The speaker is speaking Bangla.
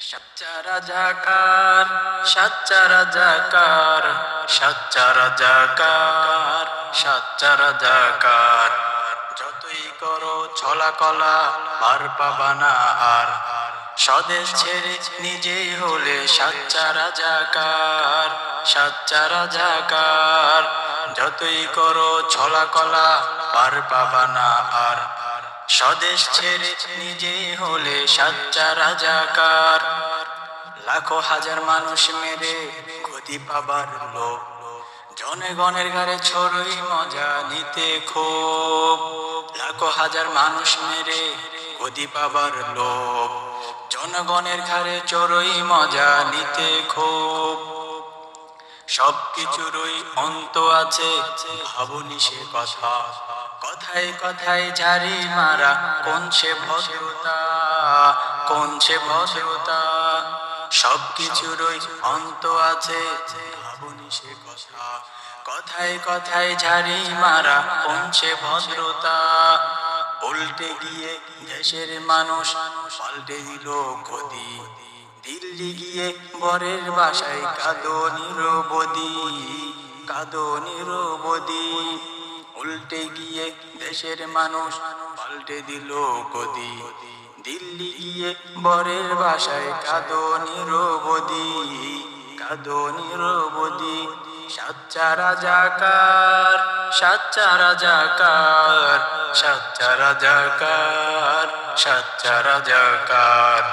সাচ্চা রাজাকার সাচ্চা রাজাকার সাচ্চা রাজাকার সাচ্চা রাজাকার। যতই করো ছলা কলা পার পাবা না আর। স্বদেশ ছেড়ে নিজেই হলে সাচ্চা রাজাকার সাচ্চা রাজাকার। যতই করো ছলা কলা পাবা না আর। স্বদেশ ছেড়ে নিজেই হলে সাচ্চা রাজাকার। লাখো হাজার মানুষ মেরে গতি পাবার লোক জনগণের ঘরে ছড়ই মজা নিতে খুব লাখো হাজার মানুষ মেরে গদি পাবার লোক জনগণের ঘরে চড়ই মজা নিতে খুব সব কিছুরই অন্ত আছে ভাবনি সে কথা। কথায় কথায় ঝাড়ি মারা, কোন সে ভদ্রতা, কোন সে ভদ্রতা? সব কিছুরই অন্ত আছে ভাবনি সে কথা। কথায় কথায় ঝাড়ি মারা, কোন সে ভদ্রতা? উল্টে গিয়ে দেশের মানুষ পাল্টে দিল গদি। দিল্লি গিয়ে বরের বাসায় কাদো নিরবদি কাদো নিরবদি উল্টে গিয়ে দেশের মানুষ পাল্টে দিল গদি। দিল্লি গিয়ে বরের বাসায় কাদো নিরবদি কাদো নিরবদি সাচ্চা রাজাকার সাচ্চা রাজাকার সাচ্চা রাজাকার সাচ্চা রাজাকার।